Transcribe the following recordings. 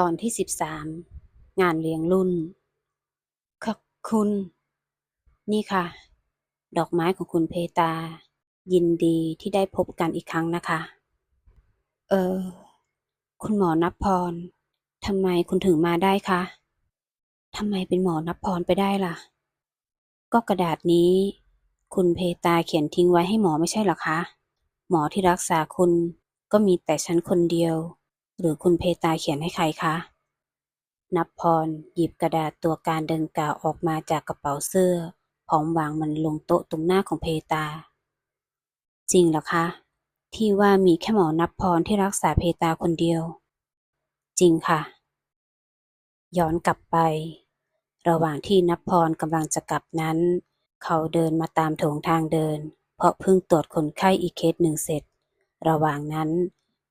ตอนที่สิบสามงานเลี้ยงรุ่นขอบคุณ นี่ค่ะ ดอกไม้ของคุณเพตา ยินดีที่ได้พบกันอีกครั้งนะคะ เออ คุณหมอนับพรทำไมคุณถึงมาได้คะทำไมเป็นหมอนับพรไปได้ล่ะ ก็กระดาษนี้ คุณเพตาเขียนทิ้งไว้ให้หมอไม่ใช่หรอคะ หมอที่รักษาคุณก็มีแต่ฉันคนเดียว หรือคุณเพตาเขียนให้ใครคะ นับพร หยิบกระดาษตัวการดังกล่าวออกมาจากกระเป๋าเสื้อ พร้อมวางมันลงโต๊ะตรงหน้าของเพตา จริงเหรอคะ ที่ว่ามีแค่หมอนับพรที่รักษาเพตาคนเดียว จริงค่ะ ย้อนกลับไป ระหว่างที่นับพรกำลังจะกลับนั้น เขาเดินมาตามโถงทางเดิน เพราะเพิ่งตรวจคนไข้อีกเคสหนึ่งเสร็จ ระหว่างนั้น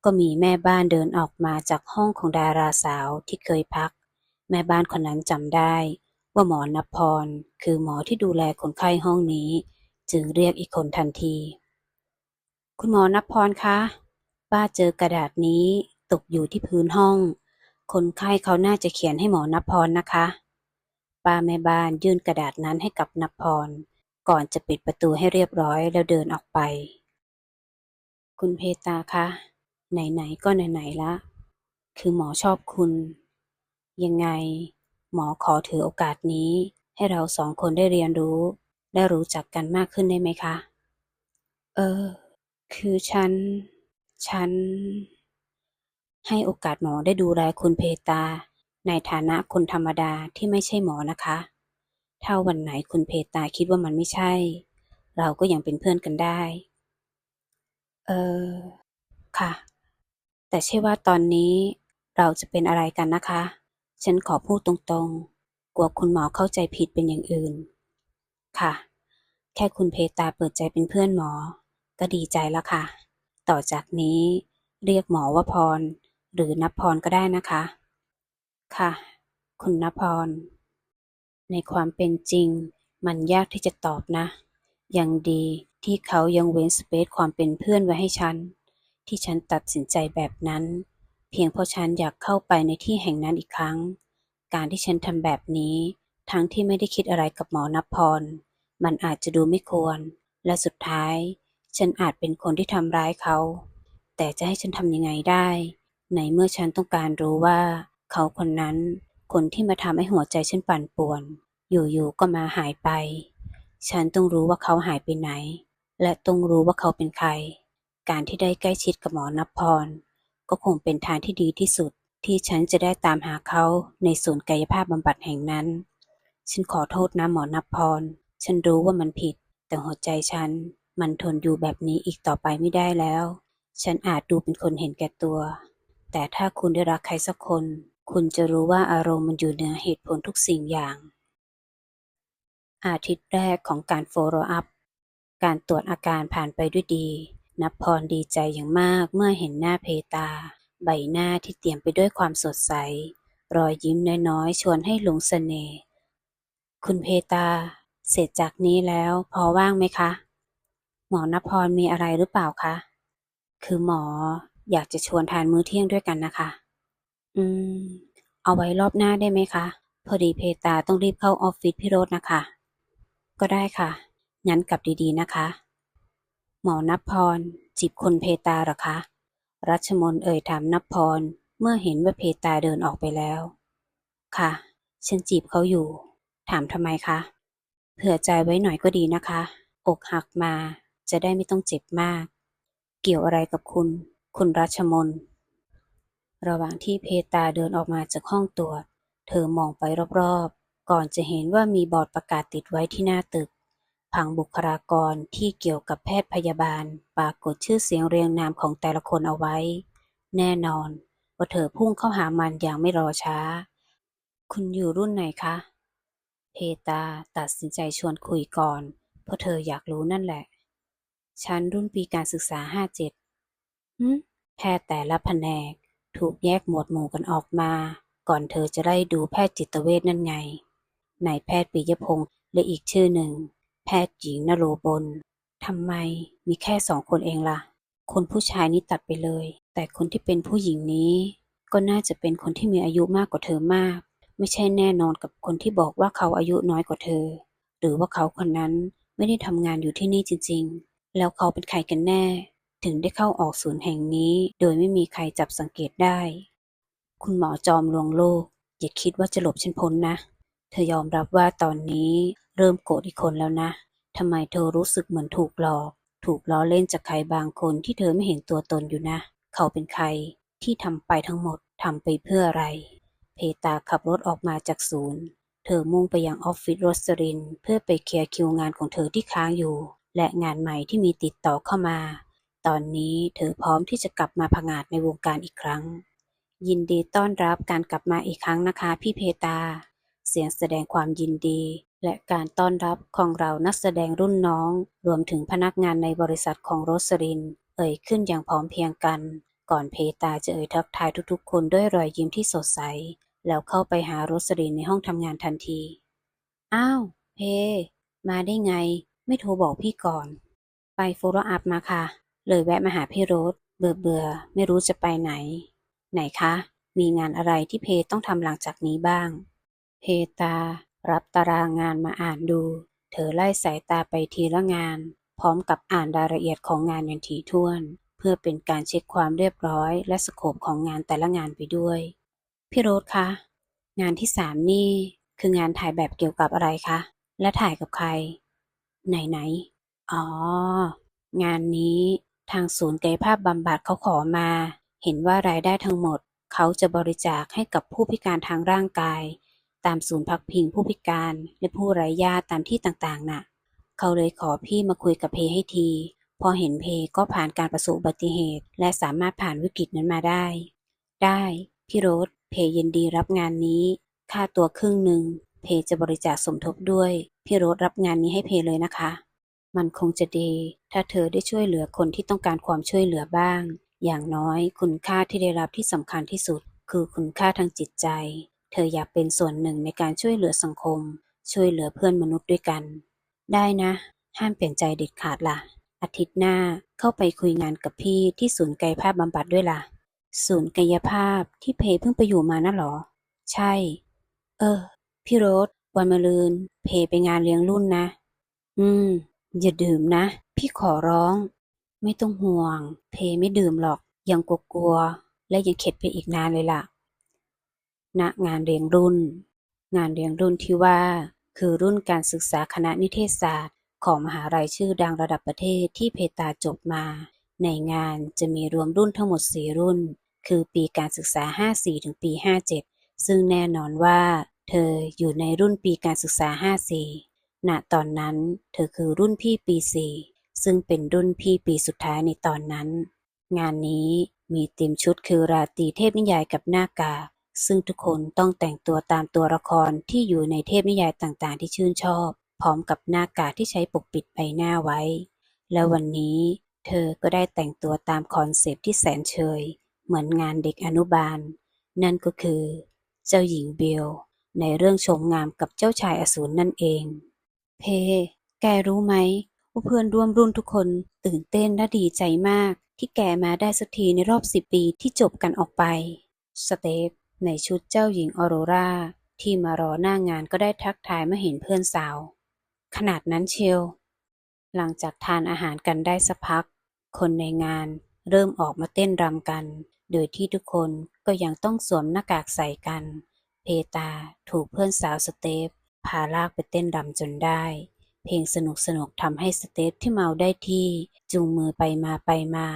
ก็มีแม่บ้านเดินออกมาจากห้องของดาราสาวที่เคยพัก แม่บ้านคนนั้นจำได้ ว่าหมอนพร คือหมอที่ดูแลคนไข้ห้องนี้ จึงเรียกอีกคนทันที คุณหมอนพรคะป้าเจอกระดาษนี้ตกอยู่ที่พื้นห้อง คนไข้เขาน่าจะเขียนให้หมอนพรนะคะป้าแม่บ้านยื่นกระดาษนั้นให้กับนพร ก่อนจะปิดประตูให้เรียบร้อยแล้วเดินออกไป คุณเพตาคะ ไหนๆก็ไหนๆละ คือหมอชอบคุณ ยังไง หมอขอถือโอกาสนี้ ให้เราสองคนได้เรียนรู้ ได้รู้จักกันมากขึ้นได้ไหมคะ เออ คือฉัน ฉัน ให้โอกาสหมอได้ดูแลคุณเพตา ในฐานะคนธรรมดาที่ไม่ใช่หมอนะคะ ถ้าวันไหนคุณเพตาคิดว่ามันไม่ใช่ เราก็ยังเป็นเพื่อนกันได้ เออ ค่ะ แต่ใช่ว่าตอนนี้เราจะเป็นอะไรกันนะคะ ฉันขอพูดตรงๆ กลัวคุณหมอเข้าใจผิดเป็นอย่างอื่น ค่ะ แค่คุณเพตาเปิดใจเป็นเพื่อนหมอ ก็ดีใจแล้วค่ะ ต่อจากนี้เรียกหมอว่าพร หรือนับพรก็ได้นะคะ ค่ะ คุณนภพร ในความเป็นจริง มันยากที่จะตอบนะ ยังดีที่เขายังเว้นสเปซความเป็นเพื่อนไว้ให้ฉัน ที่ฉันตัดสินใจแบบนั้น เพียงเพราะฉันอยากเข้าไปในที่แห่งนั้นอีกครั้ง การที่ฉันทำแบบนี้ ทั้งที่ไม่ได้คิดอะไรกับหมอนับพร มันอาจจะดูไม่ควร และสุดท้าย ฉันอาจเป็นคนที่ทำร้ายเขา แต่จะให้ฉันทำยังไงได้ ในเมื่อฉันต้องการรู้ว่า เขาคนนั้น คนที่มาทำให้หัวใจฉันปั่นป่วน อยู่ๆก็มาหายไป ฉันต้องรู้ว่าเขาหายไปไหน และต้องรู้ว่าเขาเป็นใคร การที่ได้ใกล้ชิดกับหมอนับพร ก็คงเป็นทางที่ดีที่สุดที่ฉันจะได้ตามหาเขาในศูนย์กายภาพบำบัดแห่งนั้น ฉันขอโทษนะหมอนับพร ฉันรู้ว่ามันผิด แต่หัวใจฉันมันทนอยู่แบบนี้อีกต่อไปไม่ได้แล้ว ฉันอาจดูเป็นคนเห็นแก่ตัว แต่ถ้าคุณได้รักใครสักคน คุณจะรู้ว่าอารมณ์มันอยู่เหนือเหตุผลทุกสิ่งอย่าง อาทิตย์แรกของการ follow up การตรวจอาการผ่านไปด้วยดี นับพรดีใจอย่างมากเมื่อเห็นหน้าเพตา ใบหน้าที่เตรียมไปด้วยความสดใส รอยยิ้มน้อยๆ ชวนให้หลงเสน่ห์คุณเพตา เสร็จจากนี้แล้วพอว่างไหมคะ หมอนพรมีอะไรหรือเปล่าคะ คือหมออยากจะชวนทานมื้อเที่ยงด้วยกันนะคะ อืม เอาไว้รอบหน้าได้ไหมคะ พอดีเพตาต้องรีบเข้าออฟฟิศพี่โรจน์นะคะ ก็ได้ค่ะ งั้นกลับดีๆนะคะ หมอนับพร จีบคนเพตาเหรอคะ รัชมนเอ่ยถามนับพร เมื่อเห็นว่าเพตาเดินออกไปแล้ว ค่ะ ฉันจีบเขาอยู่ ถามทำไมคะ เผื่อใจไว้หน่อยก็ดีนะคะ อกหักมา จะได้ไม่ต้องเจ็บมาก เกี่ยวอะไรกับคุณ คุณรัชมน ระหว่างที่เพตาเดินออกมาจากห้องตรวจ เธอมองไปรอบๆ ก่อนจะเห็นว่ามีบอร์ดประกาศติดไว้ที่หน้าตึก ผังบุคลากรที่เกี่ยวกับแพทย์พยาบาล ปรากฏชื่อเสียงเรียงนามของแต่ละคนเอาไว้ แน่นอนว่าเธอพุ่งเข้าหามันอย่างไม่รอช้า คุณอยู่รุ่นไหนคะ เพตาตัดสินใจชวนคุยก่อน เพราะเธออยากรู้นั่นแหละ ฉันรุ่นปีการศึกษาห้าเจ็ดแพทย์แต่ละแผนกถูกแยกหมวดหมู่กันออกมา ก่อนเธอจะได้ดูแพทย์จิตเวชนั่นไงนายแพทย์ปิยพงษ์และอีกชื่อหนึ่ง แพทย์หญิงนโรบลทำไมมีแค่สองคนเองล่ะ คนผู้ชายนี่ตัดไปเลย แต่คนที่เป็นผู้หญิงนี้ ก็น่าจะเป็นคนที่มีอายุมากกว่าเธอมาก ไม่ใช่แน่นอนกับคนที่บอกว่าเขาอายุน้อยกว่าเธอ หรือว่าเขาคนนั้นไม่ได้ทำงานอยู่ที่นี่จริง ๆ แล้วเขาเป็นใครกันแน่ ถึงได้เข้าออกศูนย์แห่งนี้ โดยไม่มีใครจับสังเกตได้ คุณหมอจอมลวงโลก อย่าคิดว่าจะหลบฉันพ้นนะ เธอยอมรับว่าตอนนี้ เริ่มโกรธอีกคนแล้วนะทำไมเธอรู้สึกเหมือนถูกหลอก ถูกล้อเล่นจากใครบางคนที่เธอไม่เห็นตัวตนอยู่นะ เขาเป็นใครที่ทำไปทั้งหมดทำไปเพื่ออะไร เพตาขับรถออกมาจากศูนย์ เธอมุ่งไปยังออฟฟิศโรสริน เพื่อไปเคลียร์คิวงานของเธอที่ค้างอยู่ และงานใหม่ที่มีติดต่อเข้ามา ตอนนี้เธอพร้อมที่จะกลับมาผงาดในวงการอีกครั้ง ยินดีต้อนรับการกลับมาอีกครั้งนะคะพี่เพตา เสียงแสดงความยินดี และการต้อนรับของเรานักแสดงรุ่นน้อง รวมถึงพนักงานในบริษัทของโรสริน เอ่ยขึ้นอย่างพร้อมเพรียงกัน ก่อนเพตาจะเอ่ยทักทายทุกๆ คนด้วยรอยยิ้มที่สดใส แล้วเข้าไปหาโรสรินในห้องทำงานทันที อ้าว เพ มาได้ไง ไม่โทรบอกพี่ก่อน ไปโฟลอัพมาค่ะ เลยแวะมาหาพี่โรสเบื่อเบื่อไม่รู้จะไปไหน ไหนคะ มีงานอะไรที่เพต้องทำหลังจากนี้บ้าง เพตา รับตารางงานมาอ่านดู เธอไล่สายตาไปทีละงาน พร้อมกับอ่านรายละเอียดของงานอย่างถี่ถ้วน เพื่อเป็นการเช็คความเรียบร้อย และสโคปของงานแต่ละงานไปด้วย พี่โรสคะ งานที่สามนี่คืองานถ่ายแบบเกี่ยวกับอะไรคะ และถ่ายกับใคร ไหนไหนๆอ๋อ งานนี้ทางศูนย์กายภาพบำบัดเขาขอมา เห็นว่ารายได้ทั้งหมด เขาจะบริจาคให้กับผู้พิการทางร่างกาย ตามศูนย์พักพิงผู้พิการและผู้ไร้ญาติตามที่ต่างๆน่ะ เขาเลยขอพี่มาคุยกับเพให้ที พอเห็นเพก็ผ่านการประสบอุบัติเหตุ และสามารถผ่านวิกฤตนั้นมาได้ ได้พี่โรสเพยินดีรับงานนี้ ค่าตัวครึ่งหนึ่งเพจะบริจาคสมทบด้วย พี่โรสรับงานนี้ให้เพเลยนะคะ มันคงจะดี ถ้าเธอได้ช่วยเหลือคนที่ต้องการความช่วยเหลือบ้าง อย่างน้อยคุณค่าที่ได้รับที่สำคัญที่สุด คือคุณค่าทางจิตใจ เธออยากเป็นส่วนหนึ่งในการช่วยเหลือสังคม ช่วยเหลือเพื่อนมนุษย์ด้วยกัน ได้นะ ห้ามเปลี่ยนใจเด็ดขาดล่ะ อาทิตย์หน้าเข้าไปคุยงานกับพี่ที่ศูนย์กายภาพบำบัดด้วยล่ะ ศูนย์กายภาพที่เพเพิ่งไปอยู่มาน่ะหรอ ใช่ เออ พี่โรสวันมะรืน เพไปงานเลี้ยงรุ่นนะ อืม อย่าดื่มนะ พี่ขอร้อง ไม่ต้องห่วง เพไม่ดื่มหรอก ยังกลัวๆและยังเข็ดไปอีกนานเลยล่ะ ณงานเลี้ยงรุ่น งานเลี้ยงรุ่นที่ว่า คือรุ่นการศึกษาคณะนิเทศศาสตร์ของมหาลัยชื่อดังระดับประเทศที่เพตาจบมา ในงานจะมีรวมรุ่นทั้งหมด 4 รุ่น คือปีการศึกษา 54 ถึงปี 57 ซึ่งแน่นอนว่า เธออยู่ในรุ่นปีการศึกษา 54 ณ ตอนนั้น เธอคือรุ่นพี่ปี 4 ซึ่งเป็นรุ่นพี่ปีสุดท้ายในตอนนั้น งานนี้มีธีมชุดคือราตรีเทพนิยายกับหน้ากาก ซึ่งทุกคนต้องแต่งตัวตามตัวละครที่อยู่ในเทพนิยายต่างๆ ที่ชื่นชอบ พร้อมกับหน้ากากที่ใช้ปกปิดใบหน้าไว้ และวันนี้เธอก็ได้แต่งตัวตามคอนเซปต์ที่แสนเชย เหมือนงานเด็กอนุบาล นั่นก็คือ เจ้าหญิงเบล ในเรื่องชมงามกับเจ้าชายอสูรนั่นเอง เพ แกรู้ไหมว่าเพื่อนร่วมรุ่นทุกคนตื่นเต้นและดีใจมาก ที่แกมาได้สักทีในรอบสิบปีที่จบกันออกไป สเตฟ ในชุดเจ้าหญิงออโรราที่มารอหน้างานก็ได้ทักทายเมื่อเห็นเพื่อนสาว ขนาดนั้นเชียว หลังจากทานอาหารกันได้สักพัก คนในงานเริ่มออกมาเต้นรำกัน โดยที่ทุกคนก็ยังต้องสวมหน้ากากใส่กัน เพตาถูกเพื่อนสาวสเตฟพาลากไปเต้นรำจนได้ เพลงสนุกสนุกทำให้สเตฟที่เมาได้ที่จูงมือไปมาไปมา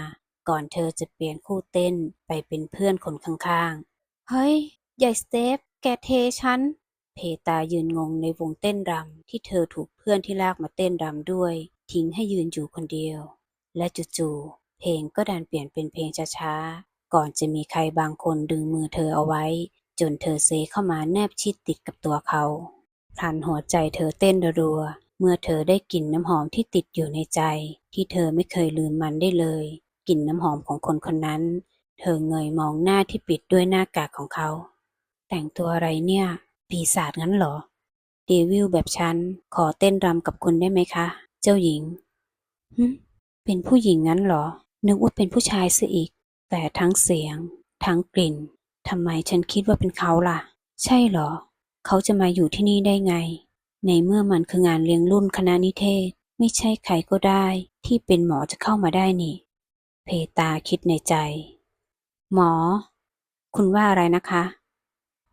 ก่อนเธอจะเปลี่ยนคู่เต้นไปเป็นเพื่อนคนข้างๆ เฮ้ย ใหญ่สเตฟ แกเทฉัน เพตายืนงงในวงเต้นรำที่เธอถูกเพื่อนที่ลากมาเต้นรำด้วย ทิ้งให้ยืนอยู่คนเดียว และจู่ๆ เพลงก็ดันเปลี่ยนเป็นเพลงช้าๆ ก่อนจะมีใครบางคนดึงมือเธอเอาไว้ จนเธอเซเข้ามาแนบชิดติดกับตัวเขาพลันหัวใจเธอเต้นรัวเมื่อเธอได้กลิ่นน้ำหอมที่ติดอยู่ในใจ ที่เธอไม่เคยลืมมันได้เลย กลิ่นน้ำหอมของคนคนนั้น เธอเงยมองหน้าที่ปิดด้วยหน้ากากของเขา แต่งตัวอะไรเนี่ย ปีศาจงั้นเหรอ เดวิลแบบฉัน ขอเต้นรำกับคุณได้ไหมคะ เจ้าหญิงหึเป็นผู้หญิงงั้นเหรอ นึกว่าเป็นผู้ชายซะอีก แต่ทั้งเสียง ทั้งกลิ่นทำไมฉันคิดว่าเป็นเขาล่ะ ใช่เหรอ เขาจะมาอยู่ที่นี่ได้ไง ในเมื่อมันคืองานเลี้ยงรุ่นคณะนิเทศ ไม่ใช่ใครก็ได้ ที่เป็นหมอจะเข้ามาได้นี่ เพตาคิดในใจ หมอ คุณว่าอะไรนะคะ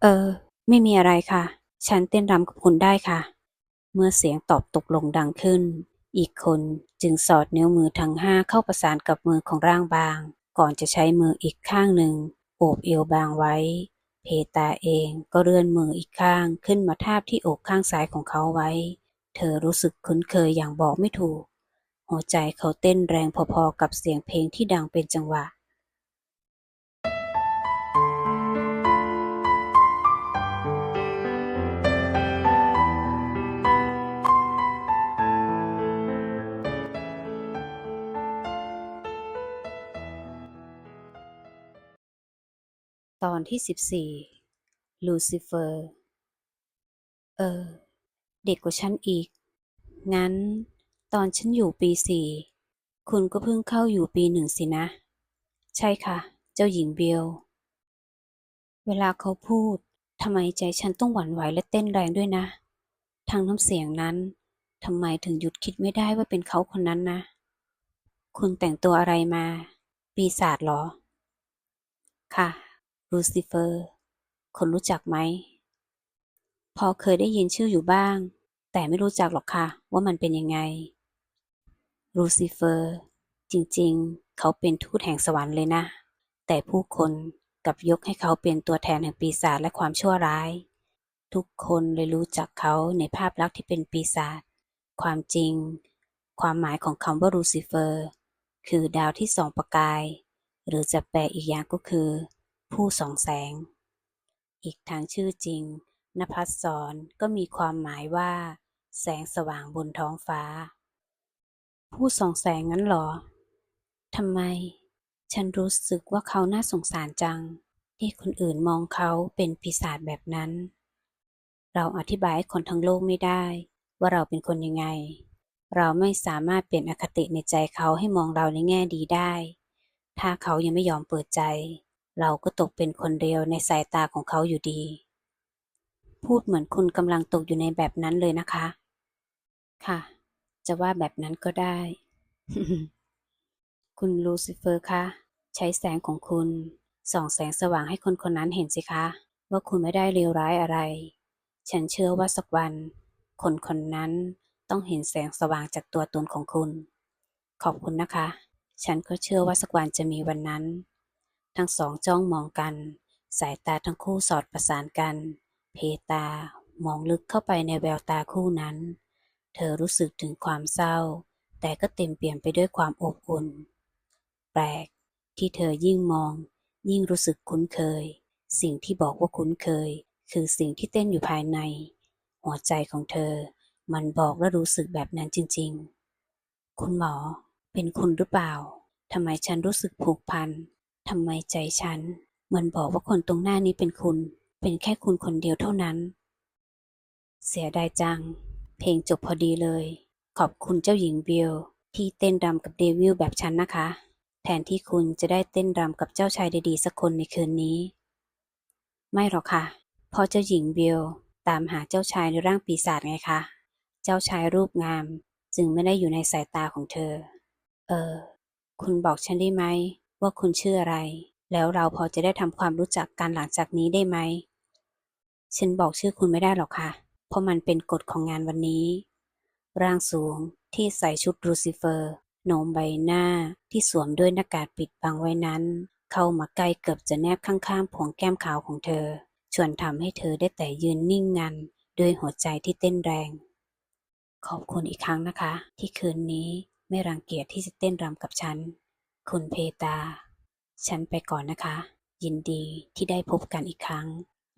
เออ ไม่มีอะไรค่ะ ฉันเต้นรำกับคุณได้ค่ะ เมื่อเสียงตอบตกลงดังขึ้น อีกคนจึงสอดนิ้วมือทั้งห้าเข้าประสานกับมือของร่างบาง ก่อนจะใช้มืออีกข้างหนึ่งโอบเอวบางไว้ เพตาเองก็เลื่อนมืออีกข้างขึ้นมาทาบที่อกข้างซ้ายของเขาไว้ เธอรู้สึกคุ้นเคยอย่างบอกไม่ถูก หัวใจเขาเต้นแรงพอๆกับเสียงเพลงที่ดังเป็นจังหวะ อนที่สิบสี่ลูซิเฟอร์ เออ เด็กกว่าฉันอีก งั้น ตอนฉันอยู่ปีสี่คุณก็เพิ่งเข้าอยู่ปีหนึ่งสินะ ใช่ค่ะ เจ้าหญิงเบล เวลาเขาพูดทำไมใจฉันต้องหวั่นไหวและเต้นแรงด้วยนะ ทางน้ำเสียงนั้นทำไมถึงหยุดคิดไม่ได้ว่าเป็นเขาคนนั้นนะ คุณแต่งตัวอะไรมา ปีศาจเหรอ ค่ะ ลูซิเฟอร์ คนรู้จักไหม พอเคยได้ยินชื่ออยู่บ้าง แต่ไม่รู้จักหรอกค่ะ ว่ามันเป็นยังไง ลูซิเฟอร์ จริงๆ เขาเป็นทูตแห่งสวรรค์เลยนะ แต่ผู้คนกับยกให้เขาเป็นตัวแทนแห่งปีศาจและความชั่วร้าย ทุกคนเลยรู้จักเขาในภาพลักษณ์ที่เป็นปีศาจ ความจริง ความหมายของคำว่าลูซิเฟอร์ คือดาวที่ส่องประกาย หรือจะแปลอีกอย่างก็คือ ผู้ส่องแสง อีกทางชื่อจริงนภัสสรก็มีความหมายว่า แสงสว่างบนท้องฟ้า ผู้ส่องแสงงั้นหรอทำไม ฉันรู้สึกว่าเขาน่าสงสารจัง ที่คนอื่นมองเขาเป็นปีศาจแบบนั้น เราอธิบายให้คนทั้งโลกไม่ได้ ว่าเราเป็นคนยังไง เราไม่สามารถเปลี่ยนอคติในใจเขาให้มองเราในแง่ดีได้ ถ้าเขายังไม่ยอมเปิดใจ เราก็ตกเป็นคนเดียวในสายตาของเขาอยู่ดี พูดเหมือนคุณกำลังตกอยู่ในแบบนั้นเลยนะคะ ค่ะ จะว่าแบบนั้นก็ได้ คุณลูซิเฟอร์คะ ใช้แสงของคุณส่องแสงสว่างให้คนคนนั้นเห็นสิคะ ว่าคุณไม่ได้เลวร้ายอะไร ฉันเชื่อว่าสักวัน คนคนนั้นต้องเห็นแสงสว่างจากตัวตนของคุณ ขอบคุณนะคะ ฉันก็เชื่อว่าสักวันจะมีวันนั้น ทั้งสองจ้องมองกัน สายตาทั้งคู่สอดประสานกัน เพตามองลึกเข้าไปในแววตาคู่นั้น เธอรู้สึกถึงความเศร้า แต่ก็เต็มเปี่ยมไปด้วยความอบอุ่น แปลกที่เธอยิ่งมอง ยิ่งรู้สึกคุ้นเคย สิ่งที่บอกว่าคุ้นเคย คือสิ่งที่เต้นอยู่ภายใน หัวใจของเธอ มันบอกและรู้สึกแบบนั้นจริง ๆ คุณหมอ เป็นคุณหรือเปล่าทำไมฉันรู้สึกผูกพัน ทำไมใจฉัน มันบอกว่าคนตรงหน้านี้เป็นคุณ เป็นแค่คุณคนเดียวเท่านั้น เสียดายจัง เพลงจบพอดีเลย ขอบคุณเจ้าหญิงบิลที่เต้นรำกับเดวิลแบบฉันนะคะ แทนที่คุณจะได้เต้นรำกับเจ้าชายดีๆสักคนในคืนนี้ ไม่หรอกค่ะเพราะเจ้าหญิงบิลตามหาเจ้าชายในร่างปีศาจไงคะ เจ้าชายรูปงามจึงไม่ได้อยู่ในสายตาของเธอ เออ คุณบอกฉันได้ไหม ว่าคุณชื่ออะไร แล้วเราพอจะได้ทำความรู้จักกันหลังจากนี้ได้ไหม ฉันบอกชื่อคุณไม่ได้หรอกค่ะ เพราะมันเป็นกฎของงานวันนี้ ร่างสูงที่ใส่ชุดลูซิเฟอร์โนมใบหน้าที่สวมด้วยหน้ากากปิดบังไว้นั้น เข้ามาใกล้เกือบจะแนบข้างๆผงแก้มขาวของเธอ ชวนทำให้เธอได้แต่ยืนนิ่งงันด้วยหัวใจที่เต้นแรง ขอบคุณอีกครั้งนะคะ ที่คืนนี้ไม่รังเกียจที่จะเต้นรำกับฉัน คุณเพตา ฉันไปก่อนนะคะ ยินดีที่ได้พบกันอีกครั้ง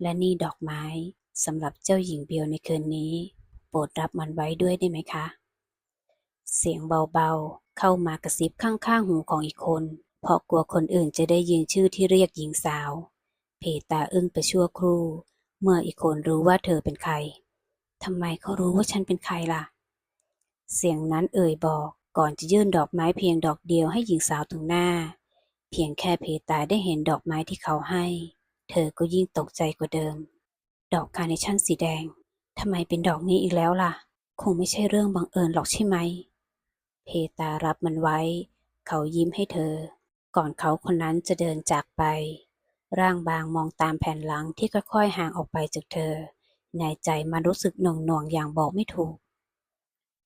และนี่ดอกไม้สำหรับเจ้าหญิงเบลในคืนนี้ โปรดรับมันไว้ด้วยได้ไหมคะ เสียงเบาๆ เข้ามากระซิบข้างๆหูของอีกคน เพราะกลัวคนอื่นจะได้ยินชื่อที่เรียกหญิงสาว เพตาอึ้งไปชั่วครู่ เมื่ออีกคนรู้ว่าเธอเป็นใครทำไมเขารู้ว่าฉันเป็นใครล่ะ เสียงนั้นเอ่ยบอก ก่อนจะยื่นดอกไม้เพียงดอกเดียวให้หญิงสาวตรงหน้า เพียงแค่เพตาได้เห็นดอกไม้ที่เขาให้ เธอก็ยิ่งตกใจกว่าเดิม ดอกคาร์เนชั่นสีแดงทำไมเป็นดอกนี้อีกแล้วล่ะ คงไม่ใช่เรื่องบังเอิญหรอกใช่ไหม เพตารับมันไว้ เขายิ้มให้เธอ ก่อนเขาคนนั้นจะเดินจากไป ร่างบางมองตามแผ่นหลังที่ค่อยๆห่างออกไปจากเธอ ในใจมันรู้สึกหน่วงหน่วงๆอย่างบอกไม่ถูก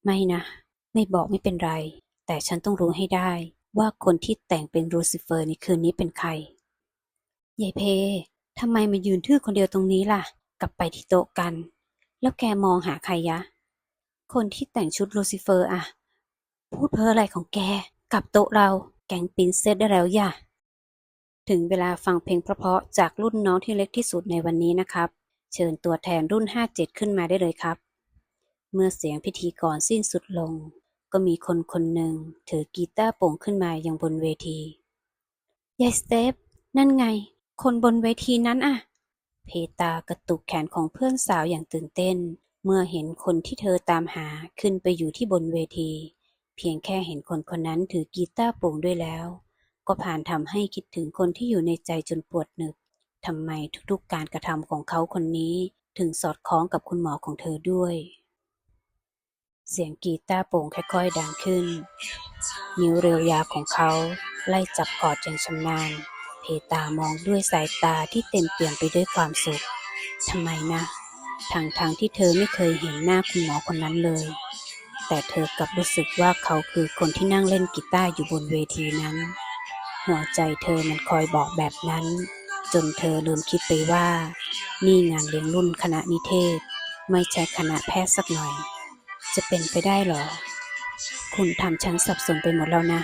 ไม่นะ ไม่บอกไม่เป็นไร แต่ฉันต้องรู้ให้ได้ ว่าคนที่แต่งเป็นลูซิเฟอร์ในคืนนี้เป็นใครยายเพทำไมมายืนทื่อคนเดียวตรงนี้ล่ะ กลับไปที่โต๊ะกัน แล้วแกมองหาใครยะ คนที่แต่งชุดลูซิเฟอร์อะ พูดเพ้ออะไรของแก กลับโต๊ะเรา แกงปรินเซสได้แล้วย่ะ ถึงเวลาฟังเพลงเพราะๆจากรุ่นน้องที่เล็กที่สุดในวันนี้นะครับ เชิญตัวแทนรุ่น 57 ขึ้นมาได้เลยครับ เมื่อเสียงพิธีกรสิ้นสุดลง ก็มีคนคนหนึ่งถือกีตาร์โปร่งขึ้นมาอยังบนเวที ยายสเตปนั่นไง คนบนเวทีนั้นอะเพตากระตุกแขนของเพื่อนสาวอย่างตื่นเต้น เมื่อเห็นคนที่เธอตามหาขึ้นไปอยู่ที่บนเวที เพียงแค่เห็นคนคนนั้นถือกีตาร์โปร่งด้วยแล้ว ก็ผ่านทำให้คิดถึงคนที่อยู่ในใจจนปวดหนึบทำไมทุกๆการกระทำของเขาคนนี้ถึงสอดคล้องกับคุณหมอของเธอด้วย เสียงกีตาร์โปร่งค่อยๆดังขึ้น นิ้วเรียวยาวของเขาไล่จับกอร์ดอย่างชำนาญ เพตามองด้วยสายตาที่เต็มเปี่ยมไปด้วยความสุข ทำไมนะทางทางๆที่เธอไม่เคยเห็นหน้าคุณหมอคนนั้นเลย แต่เธอกลับรู้สึกว่าเขาคือคนที่นั่งเล่นกีตาร์อยู่บนเวทีนั้น หัวใจเธอมันคอยบอกแบบนั้น จนเธอลืมคิดไปว่า นี่งานเลี้ยงรุ่นคณะนิเทศ ไม่ใช่คณะแพทย์สักหน่อย จะเป็นไปได้เหรอ คุณทำฉันสับสนไปหมดแล้วนะ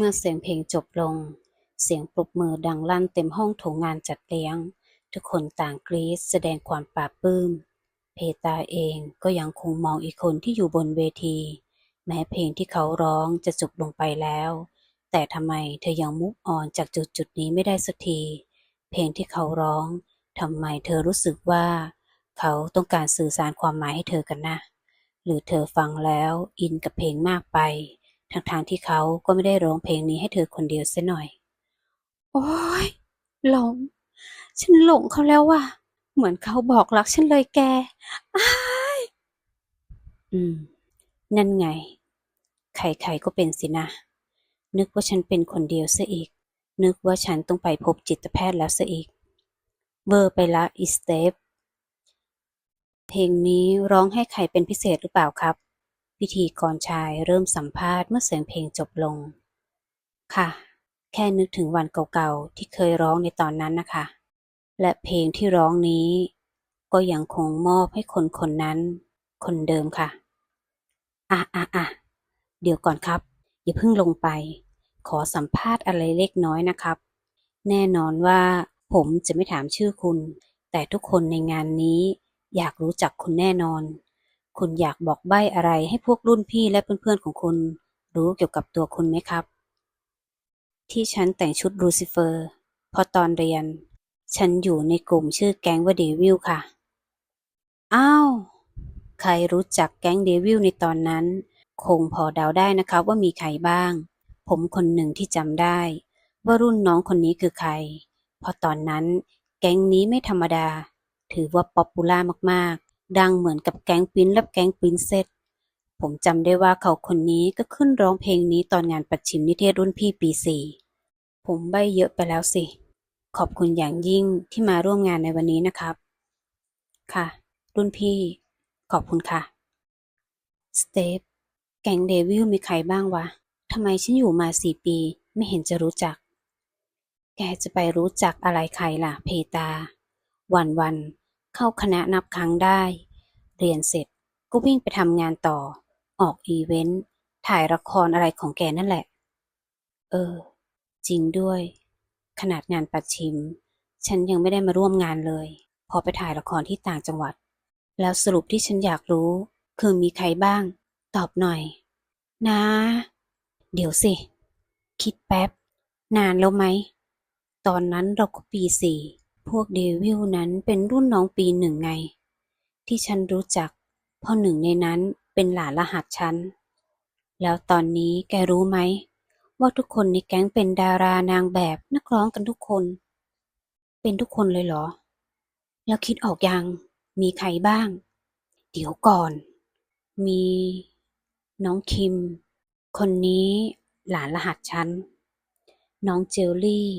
เมื่อเสียงเพลงจบลง เสียงปรบมือดังลั่นเต็มห้องโถงงานจัดเลี้ยง ทุกคนต่างกรี๊ดแสดงความปลาบปลื้ม เพตาเองก็ยังคงมองอีกคนที่อยู่บนเวที แม้เพลงที่เขาร้องจะจบลงไปแล้ว แต่ทำไมเธอยังมุกอ่อนจากจุดจุดนี้ไม่ได้สักที เพลงที่เขาร้องทำไมเธอรู้สึกว่า เขาต้องการสื่อสารความหมายให้เธอกันนะ หรือเธอฟังแล้วอินกับเพลงมากไป ทั้งทางๆที่เขาก็ไม่ได้ร้องเพลงนี้ให้เธอคนเดียวเสียหน่อย โอ้ยหลง ฉันหลงเขาแล้วว่ะ เหมือนเขาบอกรักฉันเลยแกอ้ายอืม นั่นไง ใครๆก็เป็นสินะ นึกว่าฉันเป็นคนเดียวซะอีก นึกว่าฉันต้องไปพบจิตแพทย์แล้วซะอีกเวอร์ไปละอีสเตปเพลงนี้ร้องให้ใครเป็นพิเศษหรือเปล่าครับ พิธีกรชายเริ่มสัมภาษณ์เมื่อเสียงเพลงจบลง ค่ะ แค่นึกถึงวันเก่าๆ ที่เคยร้องในตอนนั้นนะคะ และเพลงที่ร้องนี้ ก็ยังคงมอบให้คนคนนั้น คนเดิมค่ะ อะอะอะเดี๋ยวก่อนครับ อย่าเพิ่งลงไป ขอสัมภาษณ์อะไรเล็กน้อยนะครับ แน่นอนว่าผมจะไม่ถามชื่อคุณ แต่ทุกคนในงานนี้อยากรู้จักคุณแน่นอน คุณอยากบอกใบ้อะไรให้พวกรุ่นพี่และเพื่อนๆของคุณรู้เกี่ยวกับตัวคุณไหมครับ ที่ฉันแต่งชุดลูซิเฟอร์ พอตอนเรียน ฉันอยู่ในกลุ่มชื่อแก๊งว่าเดวิลค่ะ อ้าว ใครรู้จักแก๊งเดวิลในตอนนั้น คงพอเดาได้นะครับว่ามีใครบ้าง ผมคนหนึ่งที่จำได้ ว่ารุ่นน้องคนนี้คือใครพราะตอนนั้น แก๊งนี้ไม่ธรรมดา ถือว่าป๊อปปูล่ามากๆ ดังเหมือนกับแก๊งปิ้นและแก๊งปรินเซสผมจำได้ว่าเขาคนนี้ก็ขึ้นร้องเพลงนี้ตอนงานปัดชิมนิเทศรุ่นพี่ปีสี่ผมใบเยอะไปแล้วสิ ขอบคุณอย่างยิ่งที่มาร่วมงานในวันนี้นะครับ ค่ะ รุ่นพี่ ขอบคุณค่ะ สเตปแก๊งเดวิลมีใครบ้างวะทำไมฉันอยู่มาสี่ปี ไม่เห็นจะรู้จัก แกจะไปรู้จักอะไรใครล่ะ เพตา วันวัน เข้าคณะนับครั้งได้ เรียนเสร็จก็วิ่งไปทำงานต่อ ออกอีเวนต์ ถ่ายละครอะไรของแกนั่นแหละ เออ จริงด้วย ขนาดงานปัดชิม ฉันยังไม่ได้มาร่วมงานเลย พอไปถ่ายละครที่ต่างจังหวัด แล้วสรุปที่ฉันอยากรู้ คือมีใครบ้าง ตอบหน่อย นะ เดี๋ยวสิ คิดแป๊บ นานแล้วไหม ตอนนั้นเราก็ปีสี่ พวกเดวิลนั้นเป็นรุ่นน้องปีหนึ่งไง ที่ฉันรู้จักเพราะหนึ่งในนั้นเป็นหลานรหัสฉัน แล้วตอนนี้แกรู้ไหม ว่าทุกคนในแก๊งเป็นดารานางแบบนักร้องกันทุกคน เป็นทุกคนเลยเหรอ แล้วคิดออกยังมีใครบ้าง เดี๋ยวก่อน มี น้องคิม คนนี้หลานรหัสฉัน น้องเจลลี่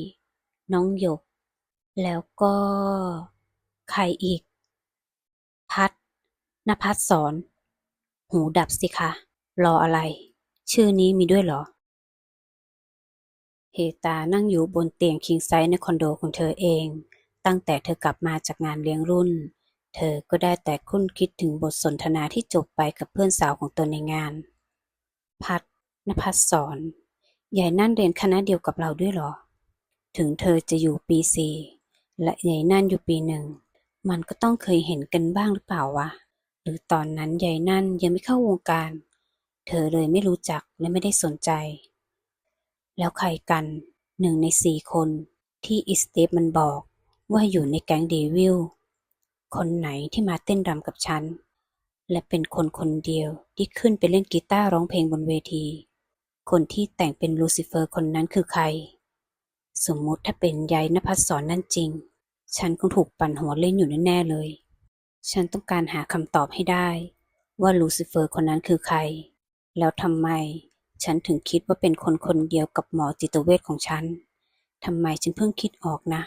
น้องหยก แล้วก็ใครอีก พัดนภัสสอน หูดับสิคะ รออะไร ชื่อนี้มีด้วยเหรอ เฮตานั่งอยู่บนเตียงคิงไซส์ในคอนโดของเธอเอง ตั้งแต่เธอกลับมาจากงานเลี้ยงรุ่น เธอก็ได้แต่คุ้นคิดถึงบทสนทนาที่จบไปกับเพื่อนสาวของตนในงาน พัดนภัสสอนยายนั่นเรียนคณะเดียวกับเราด้วยเหรอ ถึงเธอจะอยู่ปีสี่ และยายนั่นอยู่ปีหนึ่ง มันก็ต้องเคยเห็นกันบ้างหรือเปล่าวะ หรือตอนนั้นยายนั่นยังไม่เข้าวงการ เธอเลยไม่รู้จักและไม่ได้สนใจ แล้วใครกันหนึ่งในสี่คนที่อิสเตฟมันบอกว่าอยู่ในแก๊งเดวิล คนไหนที่มาเต้นรำกับฉัน และเป็นคนคนเดียวที่ขึ้นไปเล่นกีตาร์ร้องเพลงบนเวที คนที่แต่งเป็นลูซิเฟอร์คนนั้นคือใคร สมมุติถ้าเป็นยายนภัสสอนนั่นจริง ฉันคงถูกปั่นหัวเล่นอยู่แน่ๆเลย ฉันต้องการหาคำตอบให้ได้ ว่าลูซิเฟอร์คนนั้นคือใคร แล้วทำไมฉันถึงคิดว่าเป็นคนคนเดียวกับหมอจิตเวชของฉันทำไมฉันเพิ่งคิดออกนะ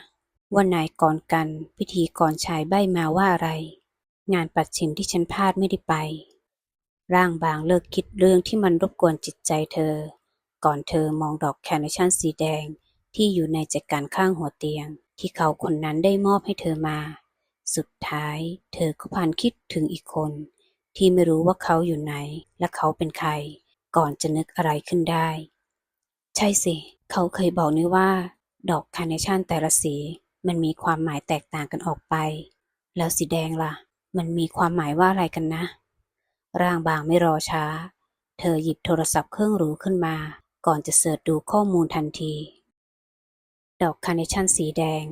ว่านายกรกันพิธีกรชายใบ้มาว่าอะไร งานปัดชิมที่ฉันพลาดไม่ได้ไป ร่างบางเลิกคิดเรื่องที่มันรบกวนจิตใจเธอ ก่อนเธอมองดอกแคร์เนชั่นสีแดง ที่อยู่ในจัดการข้างหัวเตียง ที่เขาคนนั้นได้มอบให้เธอมา สุดท้ายเธอก็พันคิดถึงอีกคน ที่ไม่รู้ว่าเขาอยู่ไหน และเขาเป็นใคร ก่อนจะนึกอะไรขึ้นได้ ใช่สิ เขาเคยบอกนี่ว่า ดอกคาร์เนชั่นแต่ละสีมันมีความหมายแตกต่างกันออกไป แล้วสีแดงล่ะ มันมีความหมายว่าอะไรกันนะ ร่างบางไม่รอช้า เธอหยิบโทรศัพท์เครื่องหรูขึ้นมา ก่อนจะเสิร์ชดูข้อมูลทันที ดอกคาร์เนชั่นสีแดง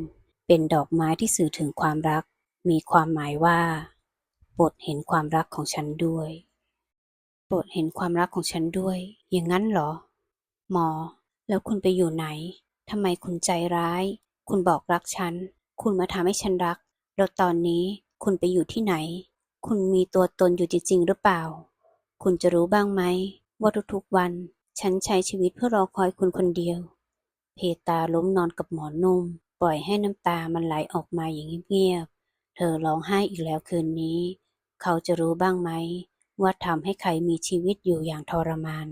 เป็นดอกไม้ที่สื่อถึงความรัก มีความหมายว่าโปรดเห็นความรักของฉันด้วย โปรดเห็นความรักของฉันด้วย อย่างนั้นเหรอ หมอ แล้วคุณไปอยู่ไหนทำไมคุณใจร้าย คุณบอกรักฉัน คุณมาทำให้ฉันรัก แล้วตอนนี้คุณไปอยู่ที่ไหน คุณมีตัวตนอยู่จริงหรือเปล่า คุณจะรู้บ้างไหมว่าทุกๆวัน ฉันใช้ชีวิตเพื่อรอคอยคุณคนเดียว เพตาล้มนอนกับหมอนนุ่ม ปล่อยให้น้ำตามันไหลออกมาอย่างเงียบๆ เธอร้องไห้อีกแล้วคืนนี้ เขาจะรู้บ้างไหม ว่าทำให้ใครมีชีวิตอยู่อย่างทรมาน